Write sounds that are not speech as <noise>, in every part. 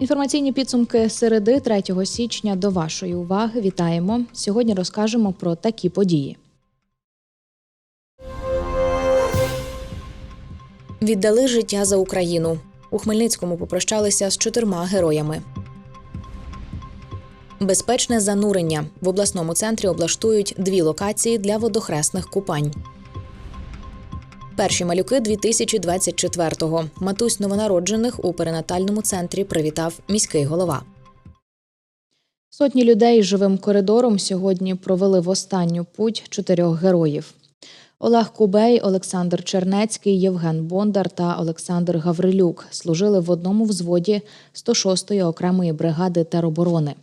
Інформаційні підсумки середи 3 січня до вашої уваги. Вітаємо. Сьогодні розкажемо про такі події. Віддали життя за Україну. У Хмельницькому попрощалися з чотирма героями. Безпечне занурення в обласному центрі облаштують дві локації для водохресних купань. Перші малюки 2024-го. Матусь новонароджених у перинатальному центрі привітав міський голова. Сотні людей живим коридором сьогодні провели в останню путь чотирьох героїв. Олег Кубей, Олександр Чернецький, Євген Бондар та Олександр Гаврилюк служили в одному взводі 106-ї окремої бригади тероборони.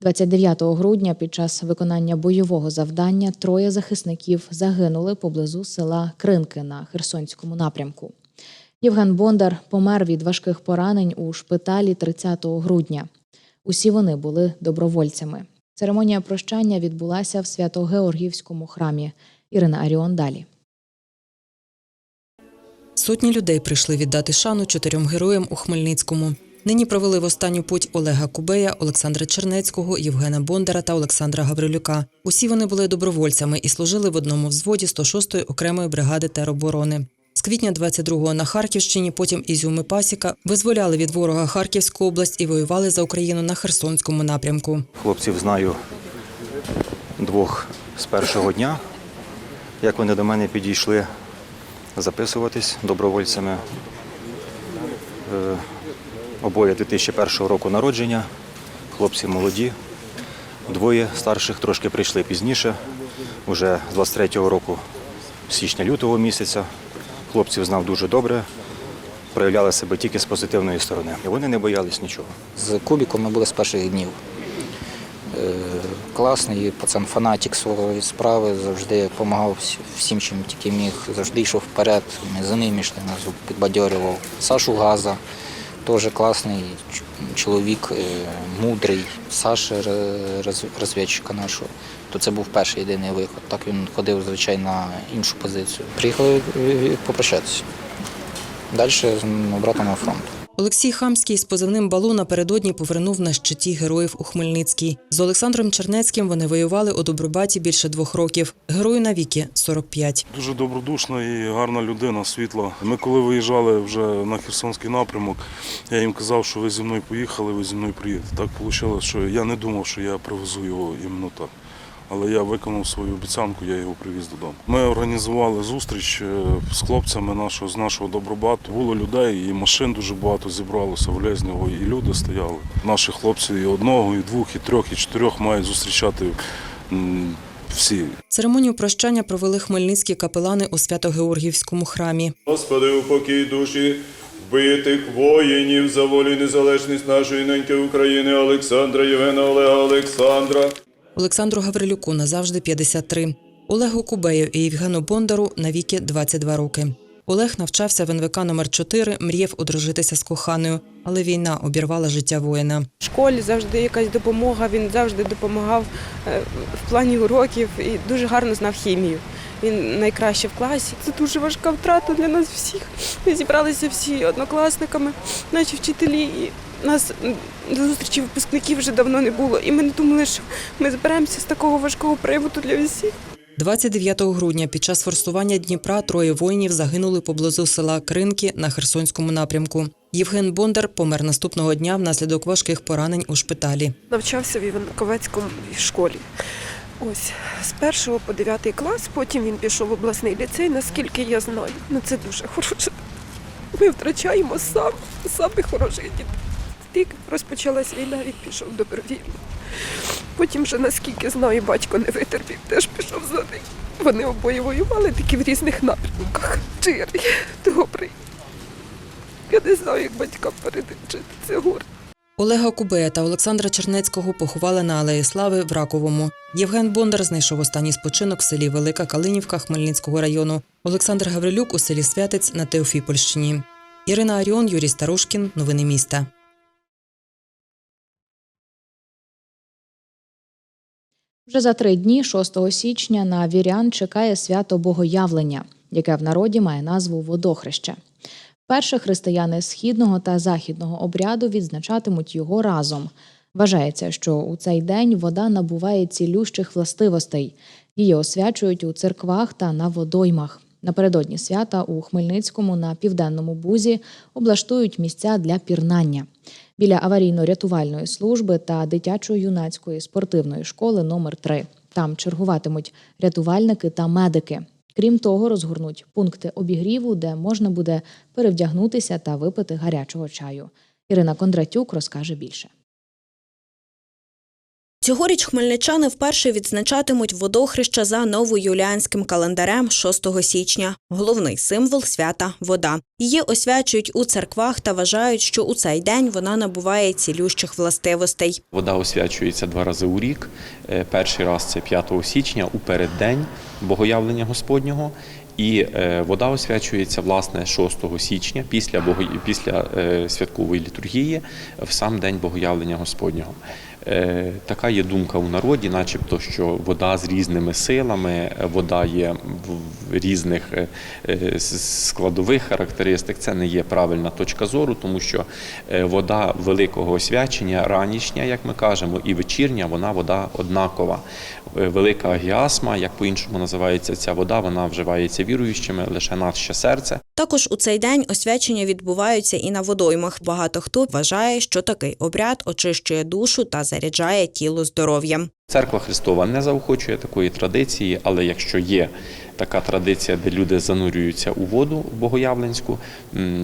29 грудня під час виконання бойового завдання троє захисників загинули поблизу села Кринки на Херсонському напрямку. Євген Бондар помер від важких поранень у шпиталі 30 грудня. Усі вони були добровольцями. Церемонія прощання відбулася в Свято-Георгіївському храмі. Ірина Аріон далі. Сотні людей прийшли віддати шану чотирьом героям у Хмельницькому. Нині провели в останню путь Олега Кубея, Олександра Чернецького, Євгена Бондара та Олександра Гаврилюка. Усі вони були добровольцями і служили в одному взводі 106-ї окремої бригади тероборони. З квітня 22-го на Харківщині, потім Ізюм і Пасіка визволяли від ворога Харківську область і воювали за Україну на Херсонському напрямку. Хлопців знаю двох з першого дня, як вони до мене підійшли записуватись добровольцями. Е, Обоє 2001 року народження, хлопці молоді. Двоє старших трошки прийшли пізніше, уже з 23-го року, січня-лютого місяця. Хлопців знав дуже добре, проявляли себе тільки з позитивної сторони. І вони не боялись нічого. З Кубіком ми були з перших днів. Е, Класний пацан, фанатик своєї справи, завжди допомагав всім, чим тільки міг, завжди йшов вперед. Ми за ним йшли, нас підбадьорював. Сашу Газа, теж класний чоловік, е, мудрий. Саша розвідчика нашого. То це був перший єдиний виход. Так він ходив, звичайно, на іншу позицію. Приїхали е, попрощатися. Далі з братом на фронт. Олексій Хамський з позивним балу напередодні повернув на щиті героїв у Хмельницький. З Олександром Чернецьким вони воювали у Добробаті більше двох років. Герою навіки 45. Дуже добродушна і гарна людина, світла. Ми коли виїжджали вже на Херсонський напрямок, я їм казав, що ви зі мною поїхали, ви зі мною приїдете. Так вийшло, що я не думав, що я привезу його іменно так. Але я виконав свою обіцянку, я його привіз додому. Ми організували зустріч е, з хлопцями нашого, з нашого Добробату. Було людей, і машин дуже багато зібралося в Лезнього, і люди стояли. Наші хлопці і одного, і двох, і трьох, і чотирьох мають зустрічати всі. Церемонію прощання провели хмельницькі капелани у Свято-Георгіївському храмі. Господи, упокій душі вбитих воїнів за волю і незалежність нашої неньки України Олександра Євгена Олега Олександра. Олександру Гаврилюку назавжди 53. Олегу Кубею і Євгену Бондару навіки 22 роки. Олег навчався в НВК номер 4 мріяв одружитися з коханою, але війна обірвала життя воїна. В школі завжди якась допомога, він завжди допомагав е, в плані уроків і дуже гарно знав хімію. Він найкраще в класі. Це дуже важка втрата для нас всіх. Ми зібралися всі однокласниками, наші вчителі. І нас до зустрічі випускників вже давно не було. І ми не думали, що ми зберемося з такого важкого приводу для всіх. 29 грудня під час форсування Дніпра троє воїнів загинули поблизу села Кринки на Херсонському напрямку. Євген Бондар помер наступного дня внаслідок важких поранень у шпиталі. навчався в Івано-Ковецькому школі. Ось з першого по дев'ятий клас, потім він пішов в обласний ліцей, наскільки я знаю. Ну це дуже хороше. Ми втрачаємо сам, самих хороших дітей. Тільки розпочалась війна, він пішов добровільно. Потім вже, наскільки знаю, батько не витерпів, теж пішов за ним. Вони обоє воювали тільки в різних напрямках. Чирий, добрий. Я не знаю, як батькам передати це горе. Олега Кубея та Олександра Чернецького поховали на Алеї Слави в Раковому. Євген Бондар знайшов останній спочинок в селі Велика Калинівка Хмельницького району. Олександр Гаврилюк у селі Святець на Теофіпольщині. Ірина Аріон, Юрій Старушкін. Новини міста. Вже за три дні, 6 січня, на вірян чекає свято Богоявлення, яке в народі має назву Водохреще. Перше християни східного та західного обряду відзначатимуть його разом. Вважається, що у цей день вода набуває цілющих властивостей. Її освячують у церквах та на водоймах. Напередодні свята у Хмельницькому на південному бузі облаштують місця для пірнання. Біля аварійно-рятувальної служби та дитячо-юнацької спортивної школи номер 3 Там чергуватимуть рятувальники та медики. Крім того, розгорнуть пункти обігріву, де можна буде перевдягнутися та випити гарячого чаю. Ірина Кондратюк розкаже більше. Цьогоріч хмельничани вперше відзначатимуть водохреща за новоюліанським календарем 6 січня. Головний символ свята вода. Її освячують у церквах та вважають, що у цей день вона набуває цілющих властивостей. Вода освячується два рази у рік. Е, Перший раз це 5 січня у переддень Богоявлення Господнього. І е, вода освячується власне 6 січня після після е, святкової літургії в сам день Богоявлення Господнього. Е, Така є думка у народі, начебто, що вода з різними силами, вода є в різних е, е, складових характеристик. Це не є правильна точка зору, тому що вода великого освячення, ранішня, як ми кажемо, і вечірня, вона вода однакова. Е, Велика агіасма, як по-іншому називається ця вода, вона вживається віруючими лише наше серце. Також у цей день освячення відбуваються і на водоймах. Багато хто вважає, що такий обряд очищує душу та заряджає тіло здоров'ям. Церква Христова не заохочує такої традиції, але якщо є така традиція, де люди занурюються у воду в Богоявленську,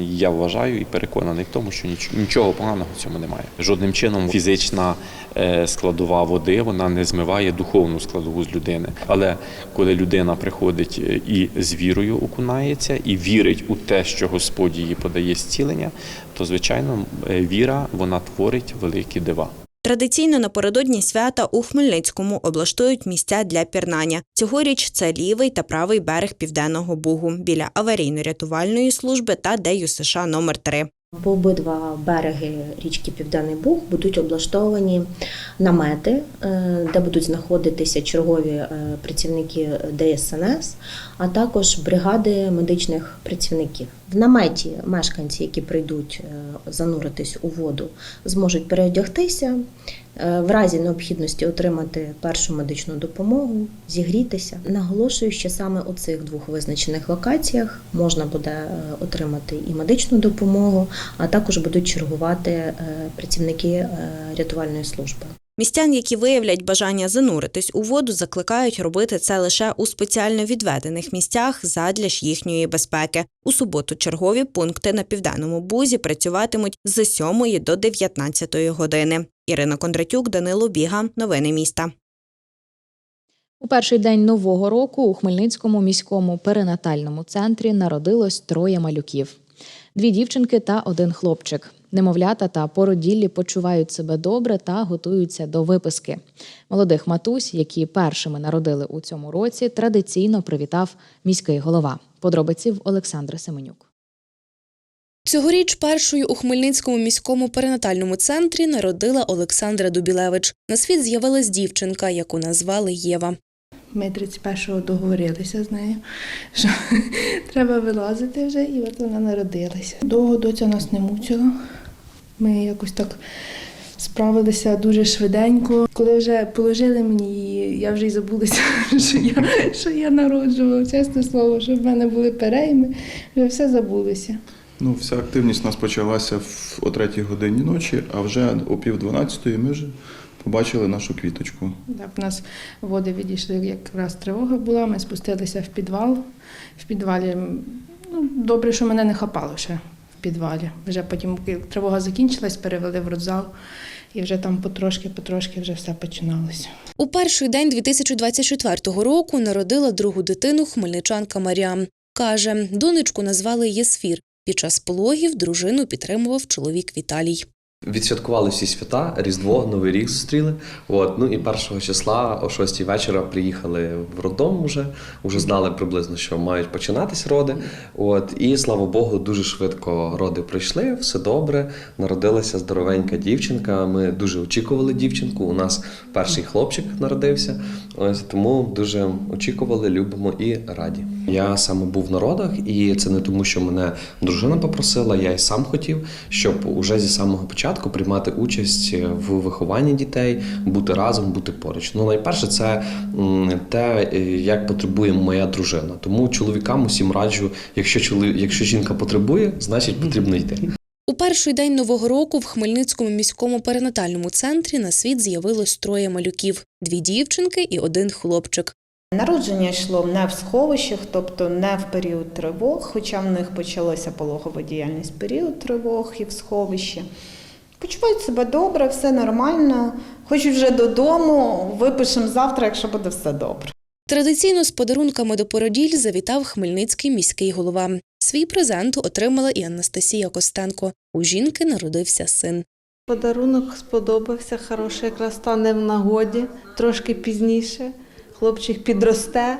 я вважаю і переконаний в тому, що ніч- нічого поганого в цьому немає. Жодним чином фізична е, складова води вона не змиває духовну складову з людини. Але коли людина приходить е, і з вірою окунається, і вірить у те, що Господь їй подає зцілення, то звичайно е, віра вона творить великі дива. Традиційно напередодні свята у Хмельницькому облаштують місця для пірнання. Цьогоріч це лівий та правий берег Південного Бугу біля аварійно-рятувальної служби та ДЮСШ номер 3 По обидва береги річки Південний Буг будуть облаштовані намети, е, де будуть знаходитися чергові е, працівники ДСНС, а також бригади медичних працівників. В наметі мешканці, які прийдуть е, зануритись у воду, зможуть переодягтися, в разі необхідності отримати першу медичну допомогу, зігрітися. Наголошую, що саме у цих двох визначених локаціях можна буде е, отримати і медичну допомогу, а також будуть чергувати е, працівники е, рятувальної служби. Містян, які виявлять бажання зануритись у воду, закликають робити це лише у спеціально відведених місцях задля ж їхньої безпеки. У суботу чергові пункти на південному бузі працюватимуть з 7 до 19 години. Ірина Кондратюк, Данило Біга. Новини міста. У перший день нового року у Хмельницькому міському перинатальному центрі народилось троє малюків: дві дівчинки та один хлопчик. Немовлята та породіллі почувають себе добре та готуються до виписки. Молодих матусь, які першими народили у цьому році, традиційно привітав міський голова. Подробиці в Олександра Семенюк. Цьогоріч першою у Хмельницькому міському перинатальному центрі народила Олександра Дубілевич. На світ з'явилась дівчинка, яку назвали Єва. Ми 31-го договорилися з нею, що <laughs> треба вилазити вже, і от вона народилася. Довго доця нас не мучила. Ми якось так справилися дуже швиденько. Коли вже положили мені її, я вже й забулася, <laughs> що я, що я народжувала. Чесне слово, що в мене були перейми, вже все забулося. Ну, вся активність у нас почалася в, о третій годині ночі, а вже о пів дванадцятої ми вже побачили нашу квіточку. Так, у нас води відійшли, якраз тривога була, ми спустилися в підвал. В підвалі ну, добре, що мене не хапало ще в підвалі. Вже потім тривога закінчилась, перевели в родзал, і вже там потрошки-потрошки вже все починалося. У перший день 2024 року народила другу дитину хмельничанка Маріам. Каже, донечку назвали Єсфір. Під час пологів дружину підтримував чоловік Віталій. Відсвяткували всі свята, Різдво, Новий рік зустріли. От, ну і першого числа о 6 вечора приїхали в роддом вже, вже знали приблизно, що мають починатись роди. От, і слава Богу, дуже швидко роди пройшли, все добре. Народилася здоровенька дівчинка. Ми дуже очікували дівчинку. У нас перший хлопчик народився. Ось тому дуже очікували, любимо і раді. Я саме був на родах, і це не тому, що мене дружина попросила, я й сам хотів, щоб уже зі самого початку приймати участь в вихованні дітей, бути разом, бути поруч. Ну, найперше, це те, як потребує моя дружина. Тому чоловікам усім раджу, якщо чоловік, якщо жінка потребує, значить потрібно йти. У перший день нового року в Хмельницькому міському перинатальному центрі на світ з'явилось троє малюків: дві дівчинки і один хлопчик. Народження йшло не в сховищах, тобто не в період тривог, хоча в них почалася пологова діяльність в період тривог і в сховищі. Почувають себе добре, все нормально. Хочуть вже додому, випишемо завтра, якщо буде все добре. Традиційно з подарунками до породіль завітав хмельницький міський голова. Свій презент отримала і Анастасія Костенко. У жінки народився син. Подарунок сподобався, хороший, якраз стане в нагоді, трошки пізніше. Хлопчик підросте,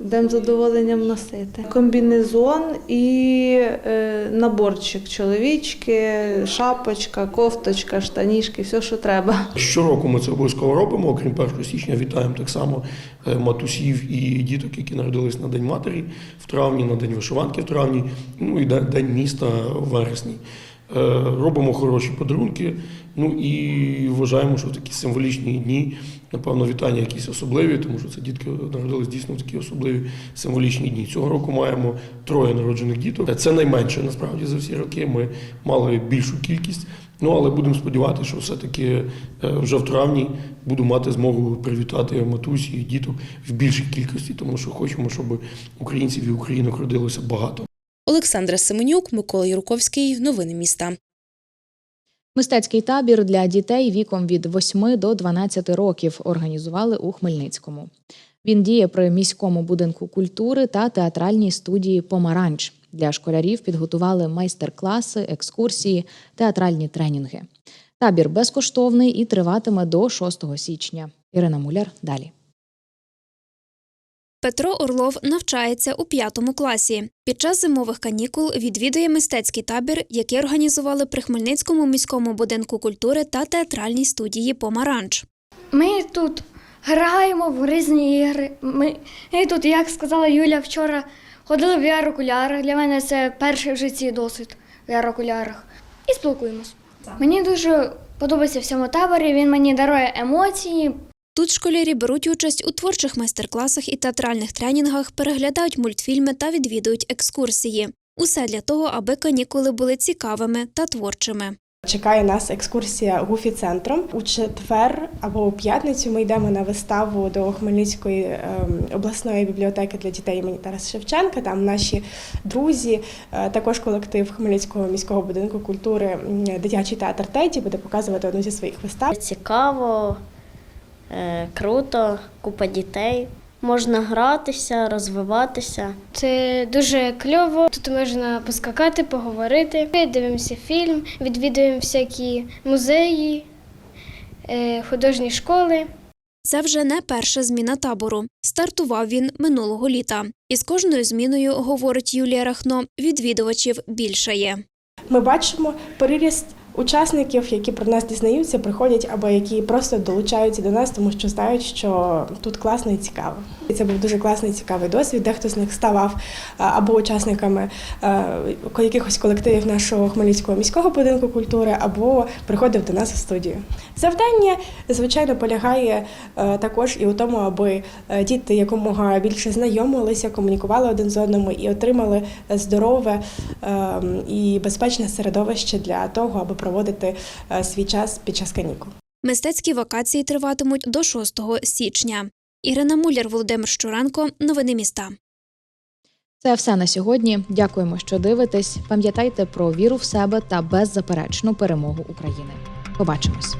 будемо задоволенням носити. Комбінезон і е, наборчик чоловічки, шапочка, кофточка, штанішки, все, що треба. Щороку ми це обов'язково робимо, окрім 1 січня, вітаємо так само е, матусів і діток, які народились на День матері в травні, на День вишиванки в травні, ну і День- День міста в вересні. Е, Робимо хороші подарунки. Ну і вважаємо, що в такі символічні дні, напевно, вітання якісь особливі, тому що це дітки народились дійсно в такі особливі символічні дні. Цього року маємо троє народжених діток. Це найменше насправді за всі роки. Ми мали більшу кількість. Ну але будемо сподіватися, що все-таки е, вже в травні буду мати змогу привітати матусі і діток в більшій кількості, тому що хочемо, щоб українців і українок родилося багато. Олександра Семенюк, Микола Юрковський. Новини міста. Мистецький табір для дітей віком від 8 до 12 років організували у Хмельницькому. Він діє при міському будинку культури та театральній студії Помаранч. Для школярів підготували майстер-класи, екскурсії, театральні тренінги. Табір безкоштовний і триватиме до 6 січня. Ірина Муляр далі. Петро Орлов навчається у п'ятому класі. Під час зимових канікул відвідує мистецький табір, який організували при Хмельницькому міському будинку культури та театральній студії Помаранч. Ми тут граємо в різні ігри. Ми тут, як сказала Юля вчора, ходили в VR-окулярах. Для мене це перший в житті досвід в VR-окулярах. І спілкуємось. Мені дуже подобається в цьому таборі. Він мені дарує емоції. Тут школярі беруть участь у творчих майстер-класах і театральних тренінгах, переглядають мультфільми та відвідують екскурсії. Усе для того, аби канікули були цікавими та творчими. Чекає нас екскурсія гуфі центром. У четвер або у п'ятницю ми йдемо на виставу до Хмельницької ем, обласної бібліотеки для дітей імені Тараса Шевченка. Там наші друзі, е, також колектив Хмельницького міського будинку культури дитячий театр Теді буде показувати одну зі своїх вистав. Цікаво, круто, купа дітей. Можна гратися, розвиватися. Це дуже кльово. Тут можна поскакати, поговорити. Ми дивимося фільм, відвідуємо всякі музеї, е, художні школи. Це вже не перша зміна табору. Стартував він минулого літа. І з кожною зміною, говорить Юлія Рахно, відвідувачів більше є. Ми бачимо переріст учасників, які про нас дізнаються, приходять або які просто долучаються до нас, тому що знають, що тут класно і цікаво. І це був дуже класний цікавий досвід. Дехто з них ставав або учасниками е, якихось колективів нашого Хмельницького міського будинку культури, або приходив до нас у студію. Завдання, звичайно, полягає е, також і у тому, аби е, діти якомога більше знайомилися, комунікували один з одним і отримали здорове е, і безпечне середовище для того, аби проводити е, свій час під час канікул. Мистецькі вакації триватимуть до 6 січня. Ірина Муляр, Володимир Щуренко, новини міста. Це все на сьогодні. Дякуємо, що дивитесь. Пам'ятайте про віру в себе та беззаперечну перемогу України. Побачимось.